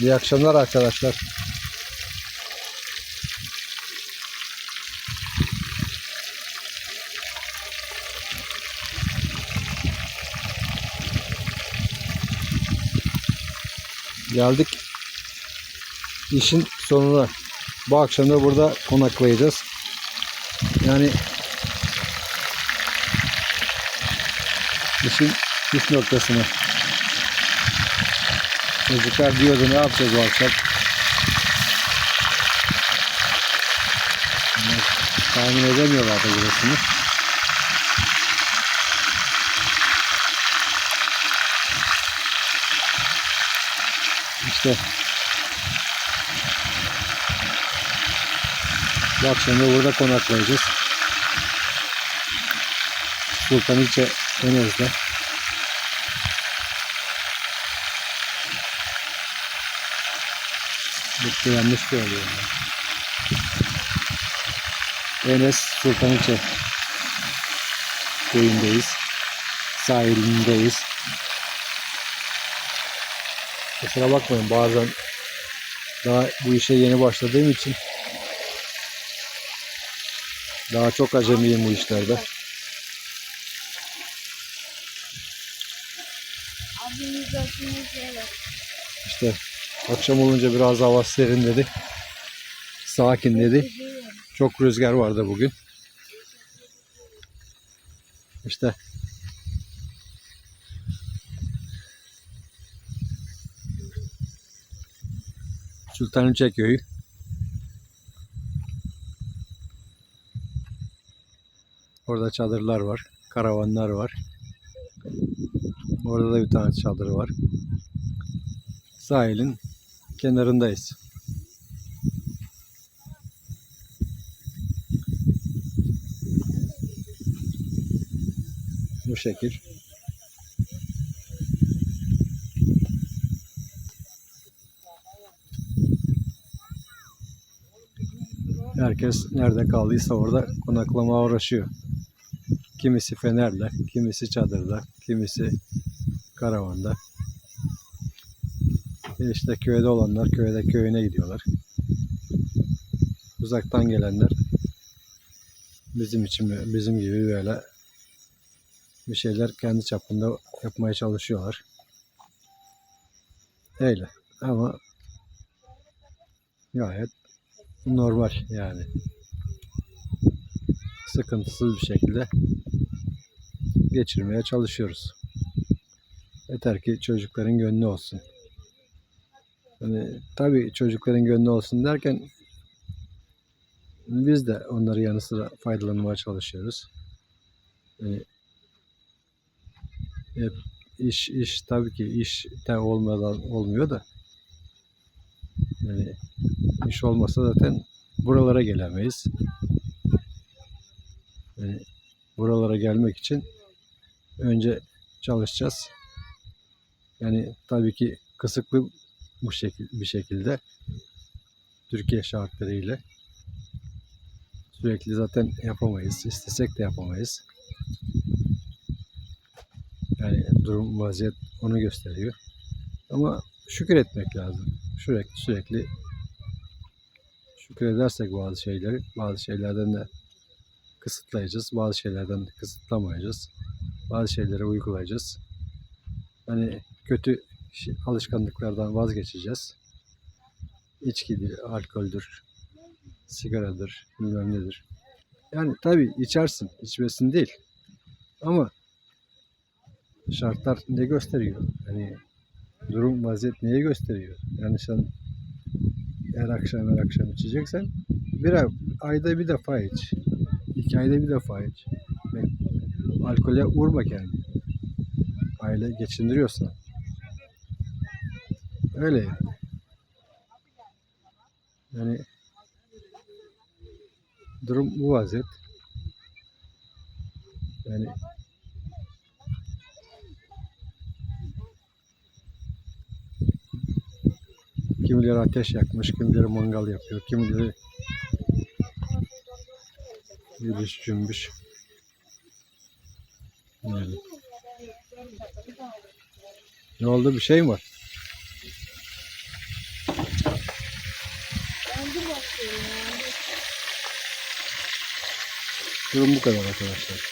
İyi akşamlar arkadaşlar. Geldik işin sonuna. Bu akşam da burada konaklayacağız. Yani işin püf noktasına. Çocuklar diyordu ne yapacağız bu akşam? Onlar Tahmin edemiyorlardı burasını. İşte bu akşam da burada konaklayacağız. Sultanilçe Enes'de. Bitti yanlış söylüyorum. ya. Enes Sultanilçe köyündeyiz. Sahilindeyiz. Kusura bakmayın bazen daha bu işe yeni başladığım için daha çok acemiyim bu işlerde. İşte akşam olunca biraz hava serinledi. Sakinledi. Çok rüzgar vardı bugün. İşte Sultanülçe köyü. Orada çadırlar var, karavanlar var. Orada da bir tane çadır var. Sahilin kenarındayız. Bu şekil. Herkes nerede kaldıysa orada konaklama uğraşıyor. Kimisi fenerle, kimisi çadırda, kimisi karavanda. E İşte köyde olanlar köyde köyüne gidiyorlar. Uzaktan gelenler bizim için bizim gibi böyle bir şeyler kendi çapında yapmaya çalışıyorlar. Öyle. Ama gayet normal yani. Sıkıntısız bir şekilde geçirmeye çalışıyoruz. Yeter ki çocukların gönlü olsun. Yani tabii çocukların gönlü olsun derken biz de onları yanı sıra faydalanmaya çalışıyoruz. Yani iş iş tabii ki iş de olmadan olmuyor da yani iş olmasa zaten buralara gelemeyiz. Yani buralara gelmek için önce çalışacağız. Yani tabii ki kısıklı bu şekil bir şekilde Türkiye şartlarıyla sürekli zaten yapamayız. İstesek de yapamayız. Yani durum vaziyet onu gösteriyor. Ama şükür etmek lazım. Sürekli sürekli şükür edersek bazı şeyleri bazı şeylerden de kısıtlayacağız. Bazı şeylerden de kısıtlamayacağız. Bazı şeyleri uygulayacağız. Hani kötü alışkanlıklardan vazgeçeceğiz. İçkidir, alkoldür, sigaradır, bilmem nedir. Yani tabii içersin, içmesin değil. Ama şartlar ne gösteriyor? Yani durum vaziyet neyi gösteriyor? Yani sen her akşam her akşam içeceksen bir ay, ayda bir defa iç. İki ayda bir defa iç. Alkole vurma kendini. Aile geçindiriyorsan. Öyle yani. Yani durum bu vaziyet. Yani Kimileri ateş yakmış, kimileri mangal yapıyor, kimileri yürüyüş cümbüş. Yani. Ne oldu bir şey mi var? Durum bu kadar arkadaşlar.